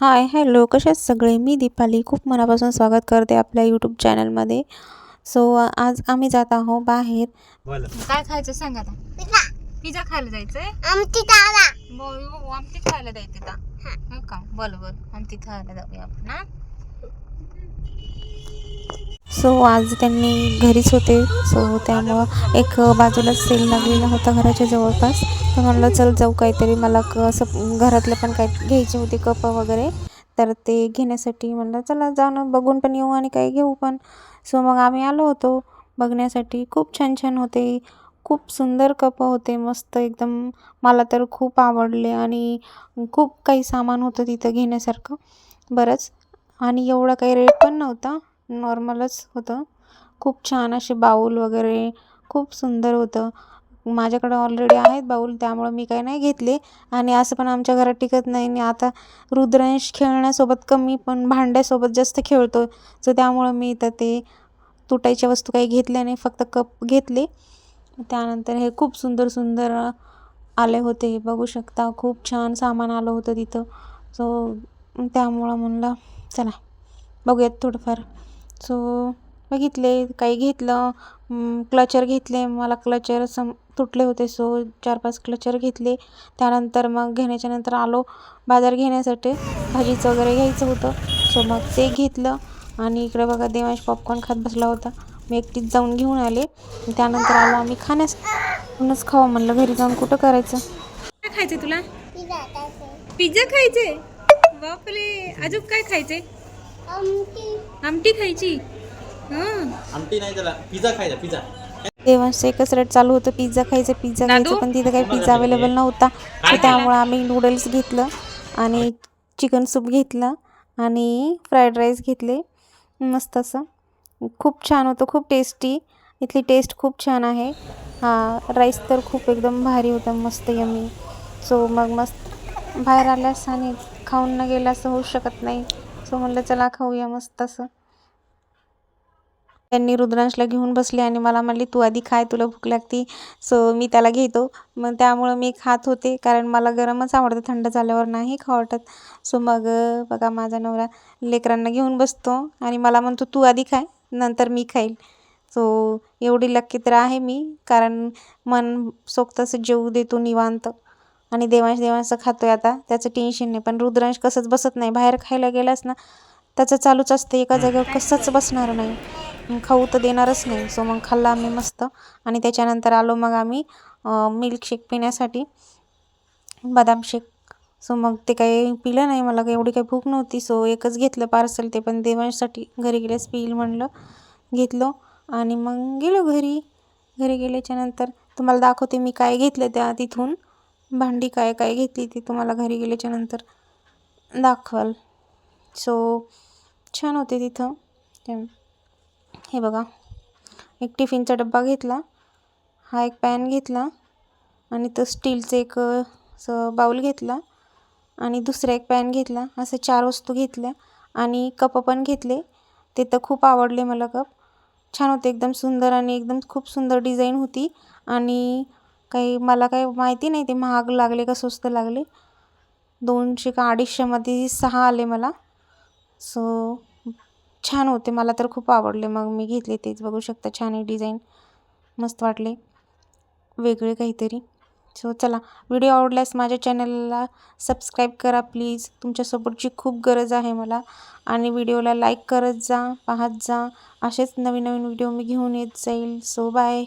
Hi hello कसे आहेत सगळे? मी दीपाली. खूप मनापासून स्वागत करते आपल्या यूट्यूब चॅनलमध्ये सो आज आम्ही जात आहोत बाहेर. काय खायचं सांग आता. पिझ्झा. खायला जायचंय? आमची दादा बोल हो, आमटी खायला जायचं का? हो. का? बोल बोल. आमटी खायला जाऊया आपण सो आज त्यांनी घरीच होते. सो त्यामुळं एक बाजूला सेल लागलेला होता घराच्या जवळपास. तर म्हणलं चल जाऊ काहीतरी. मला क असं घरातलं पण काय घ्यायचे होते कप वगैरे. तर ते घेण्यासाठी म्हणलं चला जाऊ ना बघून पण येऊ आणि काही घेऊ पण. सो मग आम्ही आलो होतो बघण्यासाठी. खूप छान छान होते. खूप सुंदर कप होते. मस्त एकदम. मला तर खूप आवडले आणि खूप काही सामान होतं तिथं घेण्यासारखं. बरंच. आणि एवढा काही रेट पण नव्हता. नॉर्मलच होतं. खूप छान असे बाऊल वगैरे खूप सुंदर होतं. माझ्याकडं ऑलरेडी आहेत बाऊल त्यामुळं मी काही नाही घेतले. आणि असं पण आमच्या घरात टिकत नाही. आणि आता रुद्रांश खेळण्यासोबत कमी पण भांड्यासोबत जास्त खेळतो सो त्यामुळं मी तर ते तुटायच्या वस्तू काही घेतल्या नाही फक्त कप घेतले. त्यानंतर हे खूप सुंदर सुंदर आले होते. हे बघू शकता खूप छान सामान आलं होतं तिथं. सो त्यामुळं म्हणलं चला बघूयात थोडंफार. सो बघितले काही घेतलं. क्लचर घेतले. मला क्लचर सम तुटले होते. सो चार पाच क्लचर घेतले. त्यानंतर मग घेण्याच्या नंतर आलो बाजार घेण्यासाठी. भाजीचं वगैरे घ्यायचं होतं. सो मग ते घेतलं. आणि इकडे बघा देवांश पॉपकॉर्न खात बसला होता. मी एकटीच जाऊन घेऊन आले. त्यानंतर आलो आम्ही खाण्यास म्हणूनच खावं म्हणलं. घरी जाऊन कुठं करायचं? काय खायचंय तुला? पिझ्झा खायचे पिझ्झा खायचे बापरे. अजून काय आमची आमटी खायची. हं. आमटी नाही त्याला पिझ्झा खायचा पिझ्झा. देवांचं एकच रेट चालू होतं पिझ्झा खायचं पिझ्झा? खायचं पण तिथं काही पिझ्झा अवेलेबल नव्हता. त्यामुळे आम्ही नूडल्स घेतलं आणि चिकन सूप घेतलं आणि फ्राईड राईस घेतले. मस्त असं. खूप छान होतं खूप टेस्टी इथली टेस्ट खूप छान आहे. हा राईस तर खूप एकदम भारी होतं मस्त यमी सो मग मस्त बाहेर आल्यास आणि खाऊन न गेलं असं होऊ शकत नाही. सो म्हणलं चला खाऊया मस्त असं. त्यांनी रुद्रांशला घेऊन बसले आणि मला म्हणले तू आधी खाय तुला भूक लागती सो मी त्याला घेतो. मग त्यामुळं मी खात होते कारण मला गरमच आवडतं थंड झाल्यावर नाही खा वाटत. सो मग बघा माझा नवरा लेकरांना घेऊन बसतो आणि मला म्हणतो तू आधी खाय नंतर मी खाईल. सो एवढी लक्की तर आहे मी कारण मन सोक्त असं जेवू देतो निवांत. आणि देवांश देवांचं खातोय आता त्याचं टेन्शन नाही. पण रुद्रांश कसंच बसत नाही बाहेर खायला गेलास ना त्याचं चालूच असतं एका जागेवर कसंच बसणार नाही. खाऊ तर देणारच नाही. सो मग खाल्ला आम्ही मस्त. आणि त्याच्यानंतर आलो मग आम्ही मिल्कशेक पिण्यासाठी. बदाम शेक सो मग ते काही पिलं नाही. मला काही एवढी काही भूक नव्हती. सो एकच घेतलं पार्सल ते पण देवांसाठी. घरी गेल्यास पिईल म्हणलं. घेतलं. आणि मग गेलो घरी. घरी गेल्याच्यानंतर तुम्हाला दाखवते मी काय घेतलं त्या तिथून. भांडी काय काय घेतली ती तुम्हाला घरी गेल्याच्यानंतर दाखवाल. सो छान होते तिथं. हे बघा. एक टिफिनचा डब्बा घेतला. हा एक पॅन घेतला आणि तो स्टीलचं एक असं बाऊल घेतला आणि दुसरा एक पॅन घेतला. असं चार वस्तू घेतल्या आणि कप पण घेतले. ते तर खूप आवडले मला कप. छान होते. एकदम सुंदर आणि एकदम खूप सुंदर डिझाईन होती. आणि काही मला काही माहिती नाही ते महाग लागले का स्वस्त लागले. दोनशे का अडीचशेमध्ये सहा आले मला. सो छान होते. मला तर खूप आवडले. मग मी घेतले तेच. बघू शकता छान आहे डिझाईन. मस्त वाटले. वेगळे काहीतरी. सो चला. व्हिडिओ आवडल्यास माझ्या चॅनलला सबस्क्राईब करा प्लीज. तुमच्या सपोर्टची खूप गरज आहे मला. आणि व्हिडिओला लाईक करत जा पाहत जा. असेच नवीन नवीन व्हिडिओ मी घेऊन येत जाईल. So bye